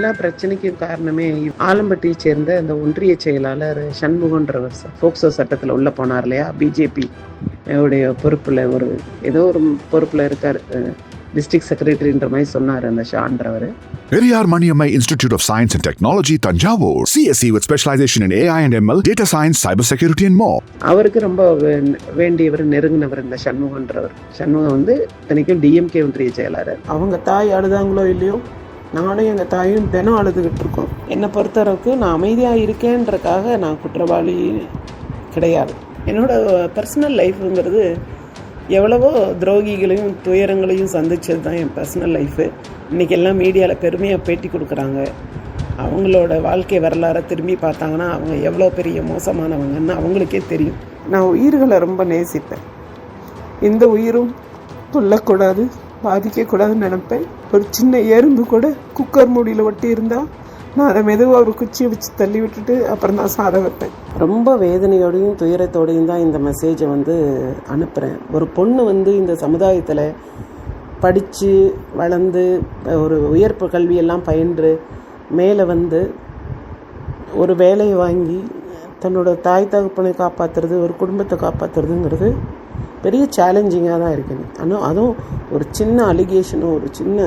எல்லா பிரச்சனைக்கும் காரணமே ஆலம்பட்டியை சேர்ந்த அந்த ஒன்றிய செயலாளர் சண்முகன்றவர் போக்சோ சட்டத்தில் உள்ள போனார் இல்லையா? பிஜேபி உடைய பொறுப்பில் ஒரு ஏதோ ஒரு பொறுப்பில் இருக்கார். டிஸ்ட்ரிக்ட் செக்ரட்டரின்ற மாதிரி சொன்னார் அந்த ஷான்றவர். Periyar Maniammai Institute of Science and Technology, Tanjavur. CSE with specialization in AI and ML, data science, cybersecurity, and more. அவருக்கு ரொம்ப வே- வேண்டியவர் நெருங்கினவர் இந்த சண்முகன்றவர். சண்முகம் வந்து இத்தனைக்கும் டிஎம்கே ஒன்றிய செயலாளர். அவங்க தாய் அழுதாங்களோ இல்லையோ? நானும் எங்கள் தாயும் தினம் அழுதுகிட்டு இருக்கோம். என்னை பொறுத்தளவுக்கு நான் அமைதியாக இருக்கேன்றக்காக நான் குற்றவாளி கிடையாது. என்னோட பர்சனல் லைஃப்புங்கிறது எவ்வளவோ துரோகிகளையும் துயரங்களையும் சந்திச்சது தான் என் பர்சனல் லைஃபு இன்றைக்கி எல்லாம் மீடியாவில் பெருமையாக பேட்டி கொடுக்குறாங்க. அவங்களோட வாழ்க்கை வரலாறை திரும்பி பார்த்தாங்கன்னா அவங்க எவ்வளோ பெரிய மோசமானவங்கன்னு அவங்களுக்கே தெரியும். நான் உயிர்களை ரொம்ப நேசிப்பேன். இந்த உயிரும் கொல்லக்கூடாது. பாதிக்கக்கூடாதுன்னு நினைப்பேன். ஒரு சின்ன எறும்பு கூட குக்கர் மூடியில் ஒட்டி இருந்தால் நான் அதை மெதுவாக ஒரு குச்சியை வச்சு தள்ளி விட்டுட்டு அப்புறம் தான் சாதம் வைப்பேன். ரொம்ப வேதனையோடையும் துயரத்தோடையும் தான் இந்த மெசேஜை வந்து அனுப்புகிறேன் ஒரு பொண்ணு வந்து இந்த சமுதாயத்தில் படித்து வளர்ந்து ஒரு உயர்ப்பு கல்வியெல்லாம் பயின்று மேலே வந்து ஒரு வேலையை வாங்கி தன்னோட தாய் தகப்பனை காப்பாற்றுறது ஒரு குடும்பத்தை காப்பாற்றுறதுங்கிறது பெரிய சேலஞ்சிங்காக தான் இருக்குது ஆனால் அதுவும் ஒரு சின்ன அலிகேஷனோ ஒரு சின்ன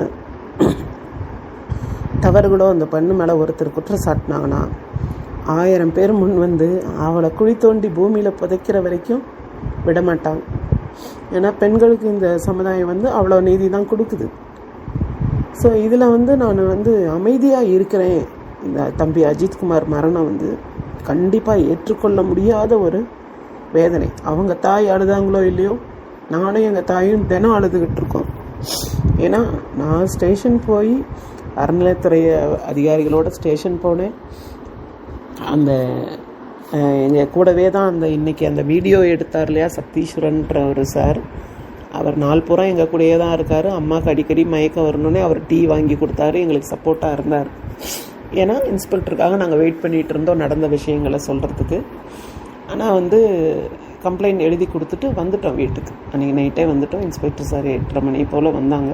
தவறுகளோ அந்த பெண்ணு மேலே ஒருத்தர் குற்றம் சாட்டினாங்கன்னா ஆயிரம் பேர் முன் வந்து அவளை குழி தோண்டி பூமியில் புதைக்கிற வரைக்கும் விட மாட்டாங்க ஏன்னா பெண்களுக்கு இந்த சமுதாயம் வந்து அவ்வளோ நீதி தான் கொடுக்குது. ஸோ இதில் வந்து நான் வந்து அமைதியாக இருக்கிறேன். இந்த தம்பி அஜித்குமார் மரணம் வந்து கண்டிப்பாக ஏற்றுக்கொள்ள முடியாத ஒரு வேதனை. அவங்க தாய் அழுதாங்களோ இல்லையோ நானும் எங்கள் தாயும் தினம் அழுதுகிட்டு இருக்கோம். ஏன்னா நான் ஸ்டேஷன் போய் அறநிலையத்துறை அதிகாரிகளோட ஸ்டேஷன் போனேன். அந்த எங்கள் கூடவே தான் அந்த இன்றைக்கி அந்த வீடியோ எடுத்தார் இல்லையா சத்தீஸ்வரன்ற ஒரு சார். அவர் நாள் பூரா எங்கள் கூடயே தான் இருக்கார். அம்மாவுக்கு அடிக்கடி மயக்கம் வரணுன்னே அவர் டீ வாங்கி கொடுத்தாரு. எங்களுக்கு சப்போர்ட்டாக இருந்தார். ஏன்னா இன்ஸ்பெக்டருக்காக நாங்கள் வெயிட் பண்ணிகிட்டு இருந்தோம் நடந்த விஷயங்களை சொல்கிறதுக்கு ஆனால் வந்து கம்ப்ளைண்ட் எழுதி கொடுத்துட்டு வந்துட்டோம் வீட்டுக்கு. அன்றைக்கி நைட்டே வந்துட்டோம். இன்ஸ்பெக்டர் சார் எட்டரை மணி போல் வந்தாங்க.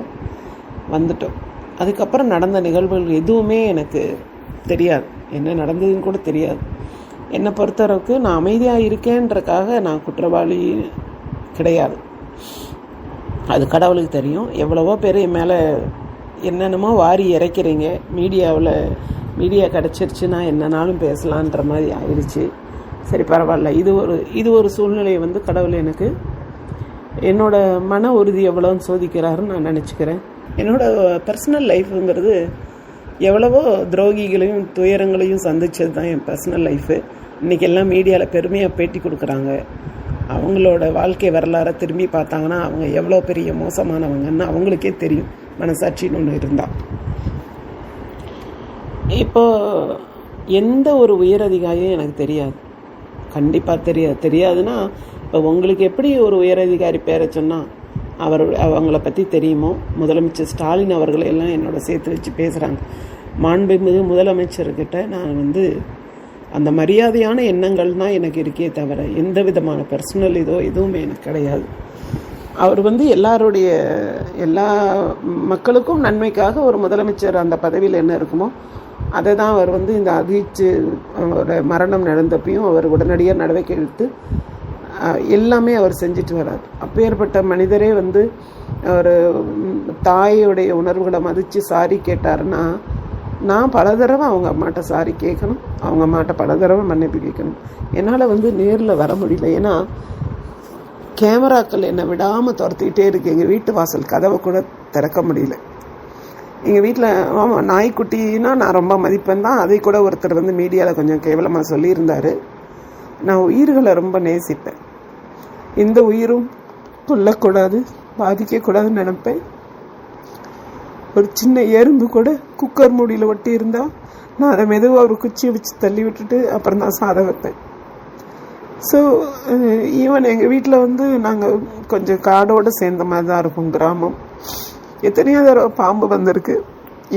வந்துட்டோம். அதுக்கப்புறம் நடந்த நிகழ்வுகள் எதுவுமே எனக்கு தெரியாது. என்ன நடந்ததுன்னு கூட தெரியாது. என்னை பொறுத்தளவுக்கு நான் அமைதியாக இருக்கேன்றக்காக நான் குற்றவாளி கிடையாது. அது கடவுளுக்கு தெரியும். எவ்வளவோ பேர் என் மேலே என்னென்னமோ வாரி இறைக்கிறீங்க. மீடியாவில் மீடியா கிடச்சிருச்சுன்னா என்னன்னாலும் பேசலான்ற மாதிரி ஆயிடுச்சு. சரி பரவாயில்ல. இது ஒரு இது ஒரு சூழ்நிலையை வந்து கடவுள் எனக்கு என்னோட மன உறுதி எவ்வளோன்னு சோதிக்கிறாருன்னு நான் நினச்சிக்கிறேன். என்னோட பர்சனல் லைஃப்புங்கிறது எவ்வளவோ துரோகிகளையும் துயரங்களையும் சந்தித்தது தான் என் பர்சனல் லைஃபு இன்றைக்கி எல்லாம் மீடியாவில் பெருமையாக பேட்டி கொடுக்குறாங்க. அவங்களோட வாழ்க்கை வரலாறை திரும்பி பார்த்தாங்கன்னா அவங்க எவ்வளோ பெரிய மோசமானவங்கன்னு அவங்களுக்கே தெரியும். மனசாட்சின்னு ஒன்று இருந்தால் இப்போ எந்த ஒரு உயர் அதிகாரியும் எனக்கு தெரியாது. கண்டிப்பாக தெரியாது தெரியாதுன்னா இப்போ உங்களுக்கு எப்படி ஒரு உயரதிகாரி பேரை சொன்னால் அவர் அவங்கள பற்றி தெரியுமோ? முதலமைச்சர் ஸ்டாலின் அவர்களை எல்லாம் என்னோட சேர்த்து வச்சு பேசுகிறாங்க மாண்புமிகு முதலமைச்சர்கிட்ட நான் வந்து அந்த மரியாதையான எண்ணங்கள் தான் எனக்கு இருக்கே தவிர எந்த விதமான பர்சனல் இதோ எதுவுமே எனக்கு கிடையாது. அவர் வந்து எல்லாருடைய எல்லா மக்களுக்கும் நன்மைக்காக ஒரு முதலமைச்சர் அந்த பதவியில் என்ன இருக்குமோ அதை தான் அவர் வந்து இந்த அதிர்ச்சி ஒரு மரணம் நடந்தப்பையும் அவர் உடனடியாக நடவடிக்கை எடுத்து எல்லாமே அவர் செஞ்சுட்டு வர்றார். அப்பேற்பட்ட மனிதரே வந்து ஒரு தாயுடைய உணர்வுகளை மதித்து சாரி கேட்டாருன்னா நான் பல தடவை அவங்க அம்மாட்ட சாரி கேட்கணும் அவங்க அம்மாட்ட பல தடவை மன்னிப்பு கேட்கணும். என்னால் வந்து நேரில் வர முடியல. ஏன்னா கேமராக்கள் என்னை விடாமல் துரத்திக்கிட்டே இருக்கு. எங்கள் வீட்டு வாசல் கதவை கூட திறக்க முடியல. எங்கள் வீட்டில் ஆமாம் நாய்க்குட்டினா நான் ரொம்ப மதிப்பேன் தான். அதை கூட ஒருத்தர் வந்து மீடியாவில் கொஞ்சம் கேவலமாக சொல்லியிருந்தார். நான் உயிர்களை ரொம்ப நேசிப்பேன். எந்த உயிரும் கொல்லக்கூடாது பாதிக்கக்கூடாதுன்னு நினப்பேன். ஒரு சின்ன எறும்பு கூட குக்கர் மூடியில் ஒட்டி இருந்தால் நான் அதை மெதுவாக ஒரு குச்சியை வச்சு தள்ளி விட்டுட்டு அப்புறம் தான் சாதம் வைப்பேன். ஸோ ஈவன் uh, எங்கள் வீட்டில் வந்து நாங்கள் கொஞ்சம் காடோடு சேர்ந்த மாதிரி தான் இருக்கும் கிராமம். எத்தனையோ தடவை பாம்பு வந்திருக்கு.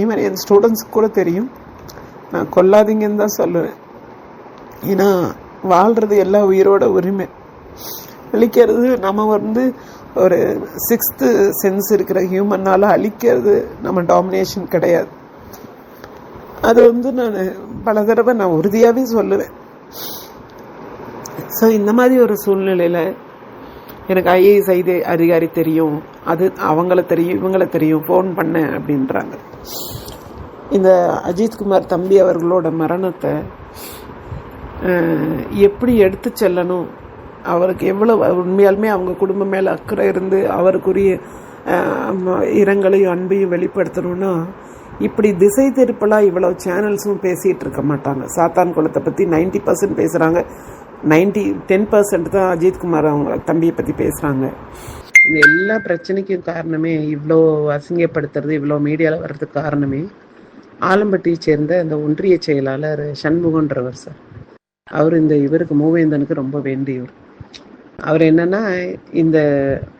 ஈவன் என் ஸ்டூடெண்ட்ஸுக்கு கூட தெரியும். நான் கொல்லாதீங்கன்னு தான் சொல்லுவேன். ஏன்னா வாழ்கிறது எல்லா உயிரோட உரிமை. அழிக்கிறது நம்ம வந்து ஒரு சிக்ஸ்த்து சென்ஸ் இருக்கிற ஹியூமன்னால் அழிக்கிறது நம்ம டாமினேஷன் கிடையாது. அது வந்து நான் பல தடவை நான் உறுதியாகவே சொல்லுவேன். ஸோ இந்த மாதிரி ஒரு சூழ்நிலையில் எனக்கு ஐஏஎஸ் ஐதே அதிகாரி தெரியும். அது அவங்கள தெரியும் இவங்கள தெரியும். ஃபோன் பண்ணேன் அப்படின்றாங்க. இந்த அஜித்குமார் தம்பி அவர்களோட மரணத்தை எப்படி எடுத்து செல்லணும்? அவருக்கு எவ்வளோ உண்மையாலுமே அவங்க குடும்பம் மேலே அக்கறை இருந்து அவருக்குரிய ம- இரங்கலையும் அன்பையும் வெளிப்படுத்தணும்னா இப்படி திசை திருப்பலாக இவ்வளோ சேனல்ஸும் பேசிகிட்டு இருக்க மாட்டாங்க. சாத்தான் குளத்தை பற்றி நைன்டி பர்சன்ட் பேசுகிறாங்க நைன்டி டென் பர்சன்ட் தான் அஜித்குமார் அவங்க தம்பியை பற்றி பேசுகிறாங்க இந்த எல்லா பிரச்சனைக்கும் காரணமே இவ்வளோ அசிங்கப்படுத்துறது இவ்வளோ மீடியாவில் வர்றதுக்கு காரணமே ஆலம்பட்டியை சேர்ந்த அந்த ஒன்றிய செயலாளர் சண்முகன்றவர் சார். அவர் இந்த இவருக்கு மூவேந்தனுக்கு ரொம்ப வேண்டியவர் அவர் என்னன்னா இந்த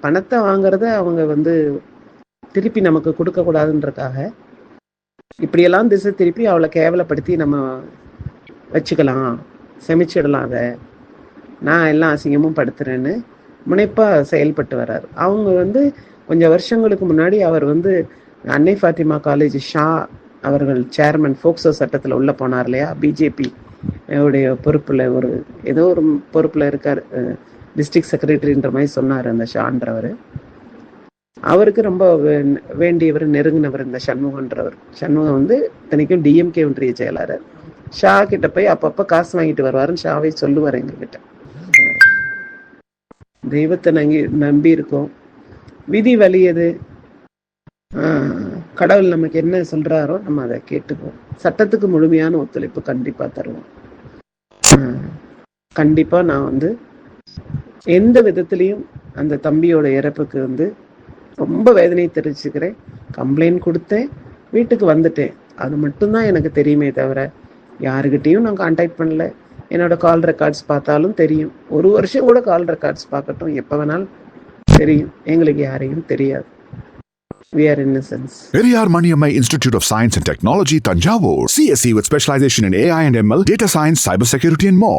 பணத்தை வாங்குறத அவங்க வந்து திருப்பி நமக்கு கொடுக்கக்கூடாதுன்றக்காக இப்படியெல்லாம் திசை திருப்பி அவளை கேவலப்படுத்தி நம்ம வச்சுக்கலாம் செமிச்சிடலாம் அதை. நான் எல்லாம் அசிங்கமும் படுத்துறேன்னு முனைப்பாக செயல்பட்டு வர்றார் அவங்க வந்து கொஞ்சம் வருஷங்களுக்கு முன்னாடி அவர் வந்து அன்னை ஃபாத்திமா காலேஜ் ஷா அவர்கள் சேர்மன் ஃபோக்சோ சட்டத்தில் உள்ளே போனார் இல்லையா? பிஜேபி உடைய பொறுப்பில் ஒரு ஏதோ ஒரு பொறுப்பில் இருக்கார். டிஸ்ட்ரிக்ட் செக்ரட்டரின்ற மாதிரி சொன்னார் அந்த ஷான்றவர். அவருக்கு ரொம்ப வே- வேண்டியவர் நெருங்கினவர் இந்த சண்முகன்றவர். சண்முகம் வந்து இத்தனைக்கும் டிஎம்கே ஒன்றிய செயலாளர். ஷா கிட்ட போய் அப்பப்போ காசு வாங்கிட்டு வருவாருன்னு ஷாவே சொல்லுவார் எங்ககிட்ட. தெய்வத்தை நம்பி நம்பி இருக்கோம். விதி வழி ஆஹ், கடவுள் நமக்கு என்ன சொல்றாரோ நம்ம அதை கேட்டுப்போம் சட்டத்துக்கு முழுமையான ஒத்துழைப்பு கண்டிப்பா தருவோம். கண்டிப்பா நான் வந்து எந்த விதத்திலையும் அந்த தம்பியோட இறப்புக்கு வந்து ரொம்ப வேதனை தெரிவிச்சுக்கிறேன். கம்ப்ளைண்ட் கொடுத்தேன். வீட்டுக்கு வந்துட்டேன். அது மட்டும்தான் எனக்கு தெரியுமே தவிர யாருக்கிட்டேயும் நான் காண்டாக்ட் பண்ணல. என்னோட கால் ரெக்கார்ட்ஸ் பார்த்தாலும் தெரியும் ஒரு வருஷம் கூட கால் ரெக்கார்ட்ஸ் பார்க்கட்டும் எப்போ வேணாலும் தெரியும் எங்களுக்கு யாரையும் தெரியாது Periyar Maniammai institute of science and technology Thanjavur CSC with specialisation in AI and ML data science cyber security and மோ